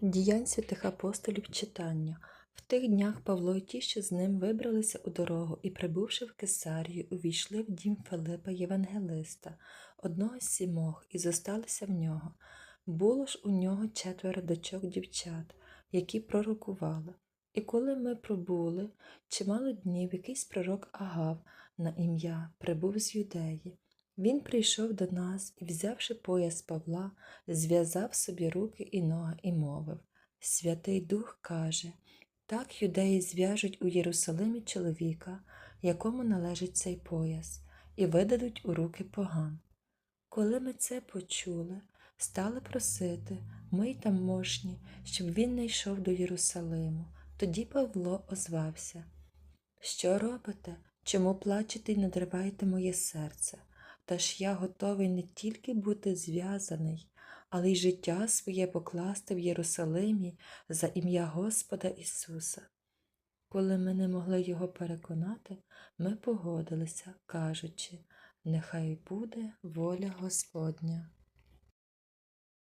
Діянь святих апостолів читання. В тих днях Павло і ті, що з ним вибралися у дорогу і, прибувши в Кесарію, увійшли в дім Филипа Євангелиста, одного з сімох, і зосталися в нього. Було ж у нього четверо дочок дівчат, які пророкували. І коли ми пробули, чимало днів якийсь пророк Агав на ім'я прибув з юдеї. Він прийшов до нас і, взявши пояс Павла, зв'язав собі руки і ноги і мовив Святий Дух каже так юдеї зв'яжуть у Єрусалимі чоловіка, якому належить цей пояс, і видадуть у руки поган. Коли ми це почули, стали просити, ми й таможні, щоб він не йшов до Єрусалиму. Тоді Павло озвався Що робите? Чому плачете й надриваєте моє серце? Та ж я готовий не тільки бути зв'язаний, але й життя своє покласти в Єрусалимі за ім'я Господа Ісуса. Коли ми не могли його переконати, ми погодилися, кажучи, нехай буде воля Господня.